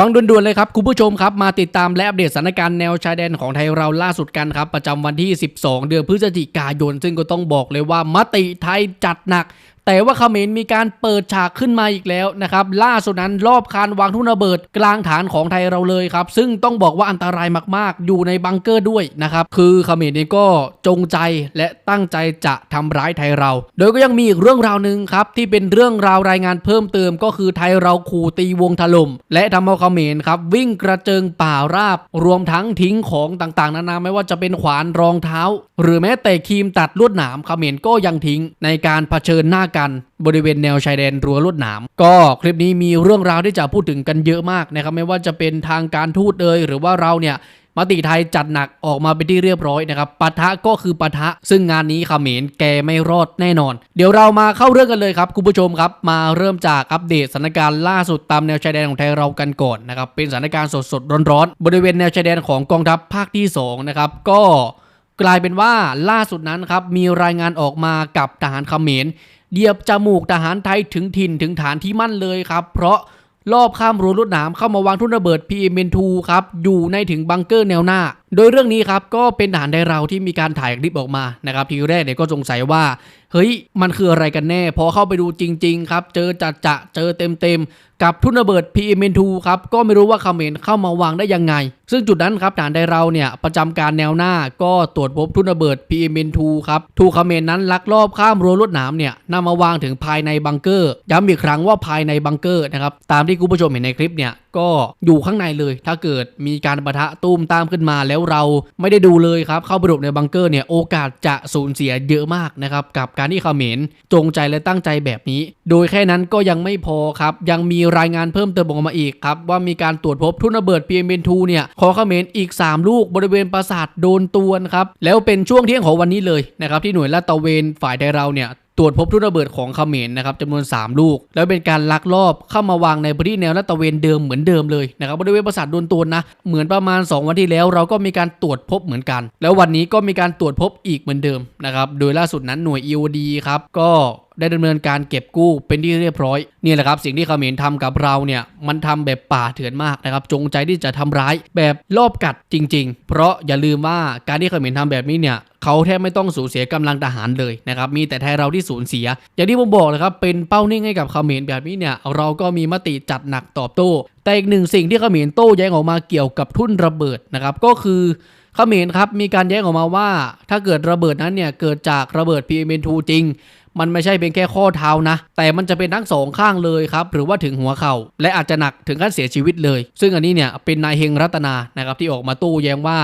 ฟังด่วนๆเลยครับคุณผู้ชมครับมาติดตามและอัปเดตสถานการณ์แนวชายแดนของไทยเราล่าสุดกันครับ ประจำวันที่ 12 เดือนพฤศจิกายน ซึ่งก็ต้องบอกเลยว่ามติไทยจัดหนัก แต่ว่าเขมรมีการเปิดฉากขึ้นมาอีกแล้วนะครับล่าสุดนั้นรอบคานวางทุ่นระเบิดกลางฐานของไทยเราเลยครับ ซึ่งต้องบอกว่าอันตรายมากๆ อยู่ในบังเกอร์ด้วยนะครับคือเขมรเองก็จงใจและตั้งใจจะทำร้ายไทยเรา โดยก็ยังมีอีกเรื่องราวหนึ่งครับที่เป็นเรื่องราวรายงานเพิ่มเติมก็คือไทยเราขู่ตีวงถล่มและทำเอาเขมรครับวิ่งกระเจิงป่าราบ รวมทั้งทิ้งของต่างๆ นานาไม่ว่าจะเป็นขวานรองเท้า หรือแม้แต่ครีมตัดลวดหนามเขมรก็ยังทิ้งในการเผชิญหน้ากันบริเวณแนวชายแดนรั้วลวดหนาม ก็คลิปนี้มีเรื่องราวที่จะพูดถึงกันเยอะมากนะครับไม่ว่าจะเป็นทางการทูตเอยหรือว่าเราเนี่ยมติไทยจัดหนักออกมาเป็นที่เรียบร้อยนะครับปะทะก็คือปะทะ ซึ่งงานนี้เขมรแกไม่รอดแน่นอน เดี๋ยวเรามาเข้าเรื่องกันเลยครับคุณผู้ชมครับ มาเริ่มจากอัปเดตสถานการณ์ล่าสุดตามแนวชายแดนของไทยเรากันก่อนนะครับเป็นสถานการณ์สดๆร้อนๆบริเวณแนวชายแดนของกองทัพภาคที่สองนะครับก็กลายเป็นว่าล่าสุดนั้นครับมีรายงานออกมากับทหารเขมร เดียบจมูกทหารไทยถึงถิ่นถึงฐานที่มั่นเลยครับ เพราะรอบข้ามรั้วลวดหนามเข้ามาวางทุ่นระเบิด PM2 ครับ อยู่ในถึงบังเกอร์แนวหน้าโดยเรื่องนี้ครับก็เป็นทหารไทยเราที่มีการถ่ายคลิปออกมานะครับทีแรกเนี่ยก็สงสัยว่า เฮ้ยมันคืออะไรกันแน่ พอเข้าไปดูจริง ๆ ครับ เจอจัดจะเจอเต็มๆ กับทุ่นระเบิด PM2 ครับก็ไม่รู้ว่าเขมรเข้ามาวางได้ยังไง ซึ่งจุดนั้นครับทหารไทยเราเนี่ยประจำการแนวหน้าก็ตรวจพบทุ่นระเบิด PM2 ครับถูกเขมรนั้นลักลอบข้ามรั้วลวดหนามเนี่ยนำมาวางถึงภายในบังเกอร์ย้ำอีกครั้งว่าภายในบังเกอร์นะครับตามที่คุณผู้ชมเห็นในคลิปเนี่ยก็อยู่ข้างในเลย ถ้าเกิดมีการประทะตูมตามขึ้นมาแล้วเราไม่ได้ดูเลยครับ เข้าไปหลบในบังเกอร์เนี่ยโอกาสจะสูญเสียเยอะมากนะครับ กับการที่เขมรจงใจและตั้งใจแบบนี้ โดยแค่นั้นก็ยังไม่พอครับ ยังมีรายงานเพิ่มเติมออกมาอีกครับ ว่ามีการตรวจพบทุ่นระเบิด PM2 เนี่ยของเขมรอีก 3 ลูกบริเวณปราสาทโดนตวนครับแล้วเป็นช่วงเที่ยงของวันนี้เลยนะครับที่หน่วยลาดตระเวนฝ่ายไทยเราเนี่ย ตรวจพบทุ่นระเบิดของเขมรนะครับจำนวน 3 ลูก แล้วเป็นการลักลอบเข้ามาวางในพื้นที่แนวลาดตระเวนเดิมเหมือนเดิมเลยนะครับบริเวณปราสาทโดนตวนนะเหมือนประมาณ 2 วันที่แล้ว เราก็มีการตรวจพบเหมือนกัน แล้ววันนี้ก็มีการตรวจพบอีกเหมือนเดิมนะครับโดยล่าสุดนั้นหน่วย EOD ครับก็ ได้ดำเนินการเก็บกู้เป็นที่เรียบร้อยนี่แหละครับสิ่งที่เขมรทำกับเราเนี่ยมันทำแบบป่าเถื่อนมากนะครับจงใจที่จะทำร้ายแบบรอบกัดจริง ๆ เพราะอย่าลืมว่าการที่เขมรทำแบบนี้เนี่ยเขาแทบไม่ต้องสูญเสียกำลังทหารเลยนะครับมีแต่ไทยเราที่สูญเสีย อย่างที่ผมบอกเลยครับเป็นเป้านิ่งให้กับเขมรแบบนี้เนี่ยเราก็มีมติจัดหนักตอบโต้ แต่อีกหนึ่งสิ่งที่เขมรโต้แย้งออกมาเกี่ยวกับทุ่นระเบิดนะครับก็คือเขมรครับมีการแย้งออกมาว่า ถ้าเกิดระเบิดนั้นเนี่ยเกิดจากระเบิด PM2 จริง มันไม่ใช่เป็นแค่ข้อเท้านะ แต่มันจะเป็นทั้งสองข้างเลยครับ หรือว่าถึงหัวเข่า และอาจจะหนักถึงขั้นเสียชีวิตเลย ซึ่งอันนี้เนี่ยเป็นนายเฮงรัตนานะครับที่ออกมาตู้แย้งว่า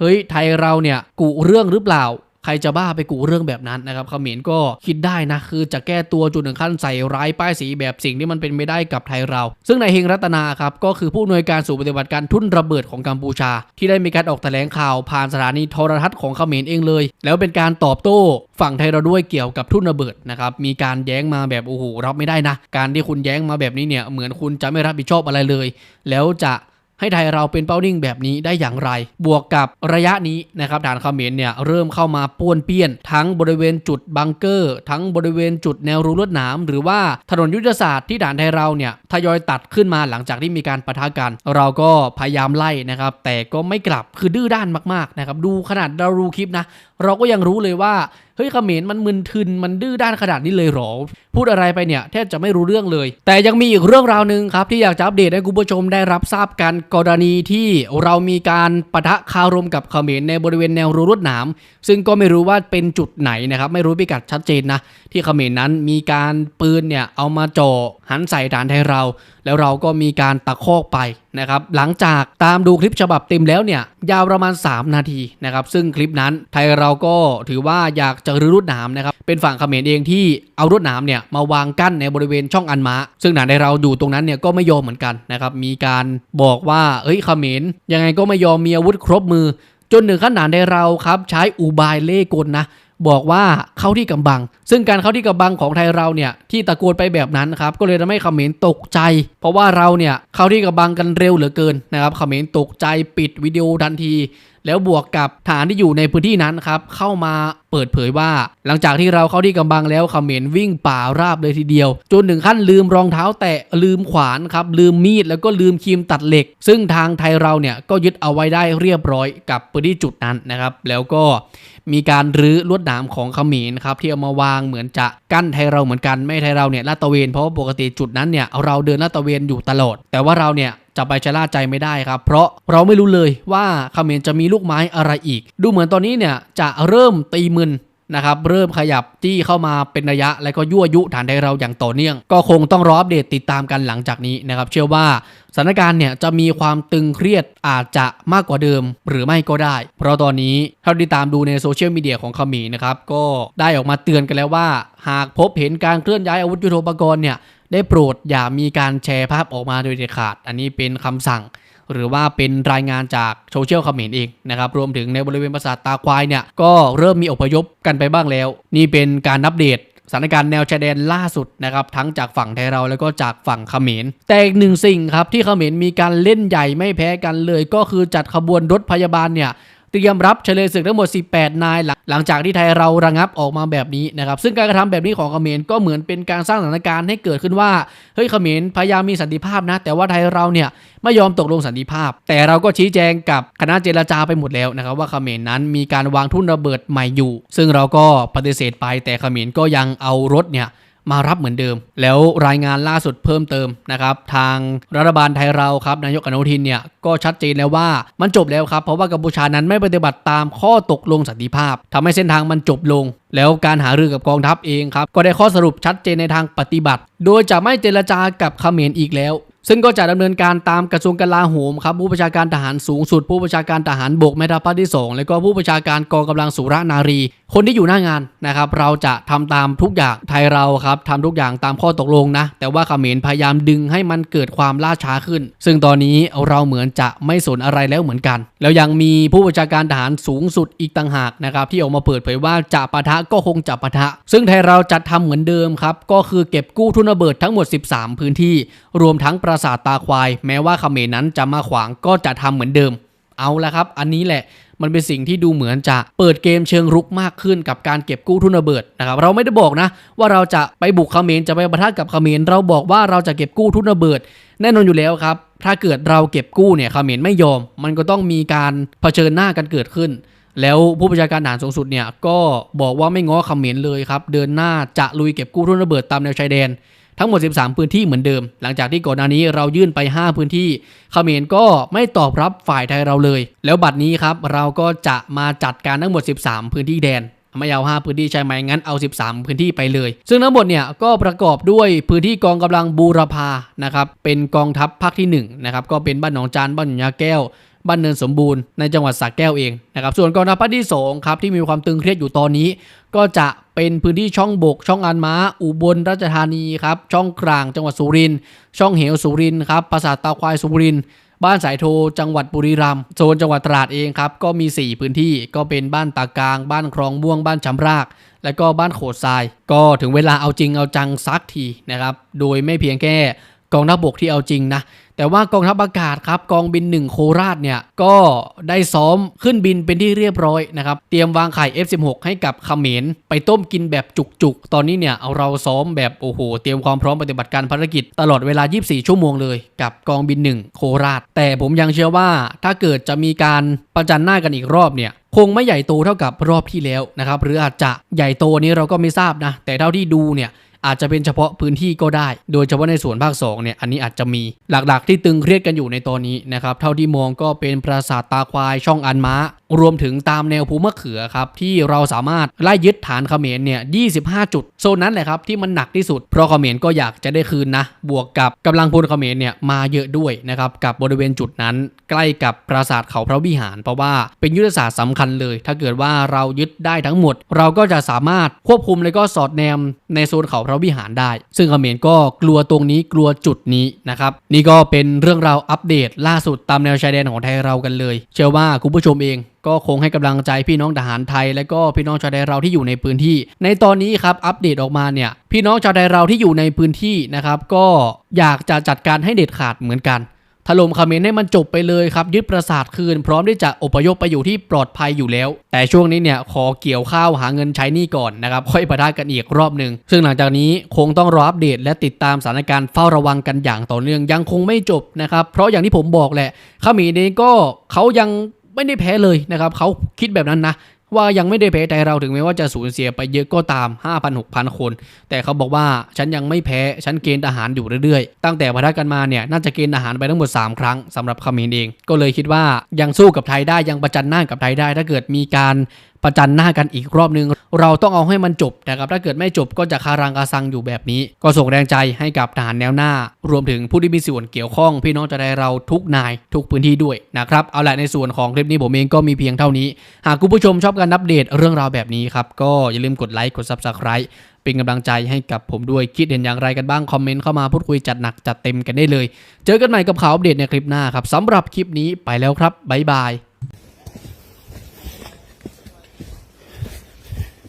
เฮ้ยไทยเราเนี่ยกุเรื่องหรือเปล่า ใครจะบ้าไปกูเรื่องแบบนั้นนะครับเขมรก็คิดได้นะ คือจะแก้ตัวจุดถึงขั้นใส่ร้ายป้ายสีแบบสิ่งที่มันเป็นไม่ได้กับไทยเรา ซึ่งนายเฮงรัตนาครับก็คือผู้อำนวยการสู่ปฏิบัติการทุ่นระเบิดของกัมพูชา ที่ได้มีการออกแถลงข่าวผ่านสถานีโทรทัศน์ของเขมรเองเลย แล้วเป็นการตอบโต้ฝั่งไทยเราด้วยเกี่ยวกับทุ่นระเบิดนะครับมีการแย้งมาแบบโอ้โหรับไม่ได้นะ การที่คุณแย้งมาแบบนี้เนี่ยเหมือนคุณจะไม่รับผิดชอบอะไรเลย แล้วจะ ให้ไทยเราเป็นเป้านิ่งแบบนี้ได้อย่างไร บวกกับระยะนี้นะครับฐานเขมรเนี่ยเริ่มเข้ามาป้วนเปี้ยน ทั้งบริเวณจุดบังเกอร์ ทั้งบริเวณจุดแนวรูลวดหนามหรือว่าถนนยุทธศาสตร์ที่ฐานไทยเราเนี่ยทยอยตัดขึ้นมาหลังจากที่มีการปะทะกัน เราก็พยายามไล่นะครับแต่ก็ไม่กลับคือดื้อด้านมากๆนะครับดูขนาดเราดูคลิปนะเราก็ยังรู้เลยว่า ฮ้ยเขมรมันมึนทึนมันดื้อด้านขนาดนี้เลยหรอ พูดอะไรไปเนี่ยแทบจะไม่รู้เรื่องเลย แต่ยังมีอีกเรื่องราวหนึ่งครับที่อยากจะอัปเดตให้คุณผู้ชมได้รับทราบกันกรณีที่เรามีการปะทะคารมกับเขมรในบริเวณแนวรั้วลวดหนามซึ่งก็ไม่รู้ว่าเป็นจุดไหนนะครับ ไม่รู้พิกัดชัดเจนนะ ที่เขมรนั้นมีการปืนเนี่ยเอามาจ่อหันใส่ฐานไทยเรา แล้วเราก็มีการตะคอกไปนะครับหลังจากตามดูคลิปฉบับเต็มแล้วเนี่ยยาวประมาณ 3 นาทีนะครับซึ่งคลิปนั้นไทยเราก็ถือว่าอยากจะรื้อรวดหนามนะครับเป็นฝั่งเขมรเองที่เอารวดหนามเนี่ยมาวางกั้นในบริเวณช่องอันม้าซึ่งฐานไทยเราอยู่ตรงนั้นเนี่ยก็ไม่ยอมเหมือนกันนะครับมีการบอกว่าเอ้ยเขมรยังไงก็ไม่ยอมมีอาวุธครบมือ จนหนึ่งขนาดในเราครับใช้อุบายเล่กลนะบอกว่าเข้าที่กำบัง ซึ่งการเข้าที่กำบังของไทยเราเนี่ยที่ตะโกนไปแบบนั้นครับก็เลยทำให้เขมรตกใจ เพราะว่าเราเนี่ยเข้าที่กำบังกันเร็วเหลือเกินนะครับเขมรตกใจปิดวิดีโอทันที แล้วบวกกับฐานที่อยู่ในพื้นที่นั้นครับเข้ามา เปิดเผยว่า หลังจากที่เราเข้าที่กำบังแล้วเขมรวิ่งป่าราบเลยทีเดียว จนถึงขั้นลืมรองเท้าแตะลืมขวานครับลืมมีดแล้วก็ลืมครีมตัดเหล็ก ซึ่งทางไทยเราเนี่ยก็ยึดเอาไว้ได้เรียบร้อยกับพื้นที่จุดนั้นนะครับ แล้วก็มีการรื้อลวดหนามของเขมรครับที่เอามาวางเหมือนจะกั้นไทยเราเหมือนกันไม่ไทยเราเนี่ยลาดตะเวนเพราะปกติจุดนั้นเนี่ยเราเดินลาดตะเวนอยู่ตลอด แต่ว่าเราเนี่ยจะไปชะล่าใจไม่ได้ครับ เพราะเราไม่รู้เลยว่าเขมรจะมีลูกไม้อะไรอีก ดูเหมือนตอนนี้เนี่ยจะเริ่มตีมึนนะครับเริ่มขยับจี้เข้ามาเป็นระยะ และก็ยั่วยุฐานไทยเราอย่างต่อเนื่อง ก็คงต้องรออัปเดตติดตามกันหลังจากนี้นะครับ เชื่อว่าสถานการณ์เนี่ยจะมีความตึงเครียดอาจจะมากกว่าเดิมหรือไม่ก็ได้ เพราะตอนนี้เท่าที่ตามดูในโซเชียลมีเดียของเขมรนะครับก็ได้ออกมาเตือนกันแล้วว่า หากพบเห็นการเคลื่อนย้ายอาวุธยุทโธปกรณ์เนี่ยได้โปรดอย่ามีการแชร์ภาพออกมาโดยเด็ดขาด อันนี้เป็นคำสั่ง หรือว่าเป็นรายงานจากโซเชียลคอมเมนต์เองนะครับ รวมถึงในบริเวณปราสาทตาควายเนี่ย ก็เริ่มมีอพยพกันไปบ้างแล้ว นี่เป็นการอัปเดตสถานการณ์แนวชายแดนล่าสุดนะครับ ทั้งจากฝั่งไทยเราแล้วก็จากฝั่งเขมร แต่อีกหนึ่งสิ่งครับที่เขมรมีการเล่นใหญ่ไม่แพ้กันเลย ก็คือจัดขบวนรถพยาบาลเนี่ย เตรียมรับเฉลยศึกทั้งหมด 18 นาย หลังจากที่ไทยเราระงับออกมาแบบนี้นะครับ ซึ่งการกระทำแบบนี้ของเขมรก็เหมือนเป็นการสร้างสถานการณ์ให้เกิดขึ้นว่า เฮ้ยเขมรพยายามมีสันติภาพนะ แต่ว่าไทยเราเนี่ยไม่ยอมตกลงสันติภาพ แต่เราก็ชี้แจงกับคณะเจรจาไปหมดแล้วนะครับว่าเขมรนั้นมีการวางทุ่นระเบิดใหม่อยู่ ซึ่งเราก็ปฏิเสธไปแต่เขมรก็ยังเอารถเนี่ย มารับเหมือนเดิม แล้วรายงานล่าสุดเพิ่มเติมนะครับทางรัฐบาลไทยเราครับนายกอนุทินเนี่ยก็ชัดเจนแล้วว่ามันจบแล้วครับ เพราะว่ากัมพูชานั้นไม่ปฏิบัติตามข้อตกลงสันติภาพทำให้เส้นทางมันจบลง แล้วการหารือกับกองทัพเองครับก็ได้ข้อสรุปชัดเจนในทางปฏิบัติ โดยจะไม่เจรจากับเขมรอีกแล้ว ซึ่งก็จะดำเนินการตามกระทรวงกลาโหมครับผู้บัญชาการทหารสูงสุด ผู้บัญชาการทหารบกแม่ทัพภาคที่ 2 แล้วก็ผู้บัญชาการกองกำลังสุรนารี คนที่อยู่หน้างานนะครับเราจะทำตามทุกอย่างไทยเราครับทำทุกอย่างตามข้อตกลงนะ แต่ว่าเขมรพยายามดึงให้มันเกิดความล่าช้าขึ้น ซึ่งตอนนี้เราเหมือนจะไม่สนอะไรแล้วเหมือนกัน แล้วยังมีผู้บัญชาการทหารสูงสุดอีกต่างหากนะครับที่ออกมาเปิดเผยว่าจะปะทะก็คงจะปะทะ ซึ่งไทยเราจะทำเหมือนเดิมครับก็คือเก็บกู้ทุนระเบิดทั้งหมด 13 พื้นที่ รวมทั้งปรราสาทตาควาย แม้ว่าเขมรนั้นจะมาขวางก็จะทำเหมือนเดิม เอาละครับ อันนี้แหละมันเป็นสิ่งที่ดูเหมือนจะเปิดเกมเชิงรุกมากขึ้นกับการเก็บกู้ทุนระเบิดนะครับเราไม่ได้บอกนะ ว่าเราจะไปบุกเขมรจะไปประทะกับเขมรเราบอกว่าเราจะเก็บกู้ทุนระเบิด แน่นอนอยู่แล้วครับ ถ้าเกิดเราเก็บกู้เนี่ยเขมรไม่ยอม มันก็ต้องมีการเผชิญหน้ากันเกิดขึ้น แล้วผู้บัญชาการทหารสูงสุดเนี่ยก็บอกว่าไม่ง้อเขมรเลยครับ เดินหน้าจะลุยเก็บกู้ทุนระเบิดตามแนวชายแดน ทั้งหมด 13 พื้นที่เหมือนเดิม หลังจากที่ก่อนหน้านี้เรายื่นไป 5 พื้นที่เขมรก็ไม่ตอบรับฝ่ายไทยเราเลย แล้วบัดนี้ครับเราก็จะมาจัดการทั้งหมด 13 พื้นที่แดนไม่เอา 5 พื้นที่ใช่ไหมงั้นเอา 13 พื้นที่ไปเลย ซึ่งทั้งหมดเนี่ยก็ประกอบด้วยพื้นที่กองกำลังบูรพานะครับเป็นกองทัพภาคที่1นะครับก็เป็นบ้านหนองจานบ้านหนองยาแก้วบ้านเนินสมบูรณ์ในจังหวัดสระแก้วเองนะครับส่วนกองทัพภาคที่2ครับที่มีความตึงเครียดอยู่ตอนนี้ ก็จะ เป็นพื้นที่ช่องบก ช่องอันม้า อุบลราชธานีครับ ช่องกลางจังหวัดสุรินทร์ ช่องเหวสุรินทร์ครับ ปราสาทตาควายสุรินทร์ บ้านสายโทจังหวัดบุรีรัมย์ โซนจังหวัดตราดเองครับ ก็มี 4 พื้นที่ ก็เป็นบ้านตากลาง บ้านคลองม่วง บ้านชำราก และก็บ้านโขดทราย ก็ถึงเวลาเอาจริงเอาจังซักทีนะครับ โดยไม่เพียงแค่กองทัพบกที่เอาจริงนะ แต่ว่ากองทัพอากาศครับกองบิน 1 โคราชเนี่ยก็ได้ซ้อมขึ้นบินเป็นที่เรียบร้อยนะครับเตรียมวางไข่ F16 ให้กับเขมรไปต้มกินแบบจุกๆ ตอนนี้เนี่ยเอาเราซ้อมแบบโอ้โหเตรียมความพร้อมปฏิบัติการภารกิจตลอดเวลา 24 ชั่วโมงเลยกับกองบิน 1 โคราช แต่ผมยังเชื่อว่าถ้าเกิดจะมีการประจันหน้ากันอีกรอบเนี่ยคงไม่ใหญ่โตเท่ากับรอบที่แล้วนะครับหรืออาจจะใหญ่โตนี้เราก็ไม่ทราบนะแต่เท่าที่ดูเนี่ย อาจจะเป็นเฉพาะพื้นที่ก็ได้ โดยเฉพาะในส่วนภาค2เนี่ยอันนี้อาจจะมีหลักๆ ที่ตึงเครียดกันอยู่ในตอนนี้นะครับเท่าที่มองก็เป็นปราสาทตาควายช่องอันม้า รวมถึงตามแนวภูมะเขือครับที่เราสามารถไล่ยึดฐานเขมรเนี่ย 25 จุด โซนนั้นแหละครับที่มันหนักที่สุด เพราะเขมรก็อยากจะได้คืนนะ บวกกับกำลังพลเขมรเนี่ยมาเยอะด้วยนะครับกับบริเวณจุดนั้น ใกล้กับปราสาทเขาพระวิหาร เพราะว่าเป็นยุทธศาสตร์สำคัญเลย ถ้าเกิดว่าเรายึดได้ทั้งหมด เราก็จะสามารถควบคุมและก็สอดแนมในโซนเขาพระวิหารได้ ซึ่งเขมรก็กลัวตรงนี้กลัวจุดนี้นะครับนี่ก็เป็นเรื่องราวอัปเดตล่าสุดตามแนวชายแดนของไทยเรากันเลย เชื่อว่าคุณผู้ชมเองก็คงให้กำลังใจพี่น้องทหารไทย และก็พี่น้องชาวไทยเราที่อยู่ในพื้นที่ ในตอนนี้ครับอัปเดตออกมาเนี่ยพี่น้องชาวไทยเราที่อยู่ในพื้นที่นะครับ ก็อยากจะจัดการให้เด็ดขาดเหมือนกันถล่มเขมรให้มันจบไปเลยครับ ยึดปราสาทคืน พร้อมที่จะอพยพไปอยู่ที่ปลอดภัยอยู่แล้ว แต่ช่วงนี้เนี่ยขอเกี่ยวข้าวหาเงินใช้หนี้ก่อนนะครับ ค่อยปะทะกันอีกรอบหนึ่งซึ่งหลังจากนี้คงต้องรออัปเดต และติดตามสถานการณ์เฝ้าระวังกันอย่างต่อเนื่องยังคงไม่จบนะครับ เพราะอย่างที่ผมบอกแหละเขมรเองก็เขายัง ไม่ได้แพ้เลยนะครับเขาคิดแบบนั้นนะว่ายังไม่ได้แพ้ใจเราถึงแม้ว่าจะสูญเสียไปเยอะก็ตาม 5,000 6,000 คน แต่เขาบอกว่าฉันยังไม่แพ้ ฉันเกณฑ์ทหารอยู่เรื่อยๆ ตั้งแต่พัทกันมาเนี่ยน่าจะเกณฑ์ทหารไปทั้งหมด 3 ครั้งสำหรับเขมรเอง ก็เลยคิดว่ายังสู้กับไทยได้ยังประจันหน้ากับไทยได้ ถ้าเกิดมีการ ประจันหน้ากันอีกรอบนึง เราต้องเอาให้มันจบนะครับถ้าเกิดไม่จบก็จะคารังคาซังอยู่แบบนี้ ก็ส่งแรงใจให้กับทหารแนวหน้า รวมถึงผู้ที่มีส่วนเกี่ยวข้อง พี่น้องจะได้เราทุกนายทุกพื้นที่ด้วยนะครับเอาละในส่วนของคลิปนี้ผมเองก็มีเพียงเท่านี้ หากคุณผู้ชมชอบการอัปเดตเรื่องราวแบบนี้ครับก็อย่าลืมกดไลค์กด Subscribe เป็นกำลังใจให้กับผมด้วยคิดเห็นอย่างไรกันบ้าง คอมเมนต์เข้ามาพูดคุยจัดหนักจัดเต็มกันได้เลย เจอกันใหม่กับข่าวอัปเดตในคลิปหน้าครับสำหรับคลิปนี้ไปแล้วครับบ๊ายบาย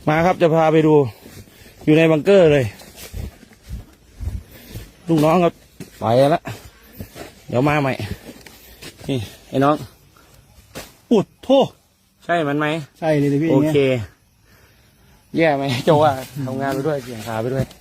มาครับจะพาไปดู อยู่ในบังเกอร์เลยลูกน้องก็ไปแล้วเดี๋ยวมาใหม่ นี่ไอ้น้อง อุดโทษใช่มันไหม ใช่เลยดิพี่โอนี่ยเค แย่ไหมโจว่าทำงานไปด้วยเสียงขาไปด้วยโอเค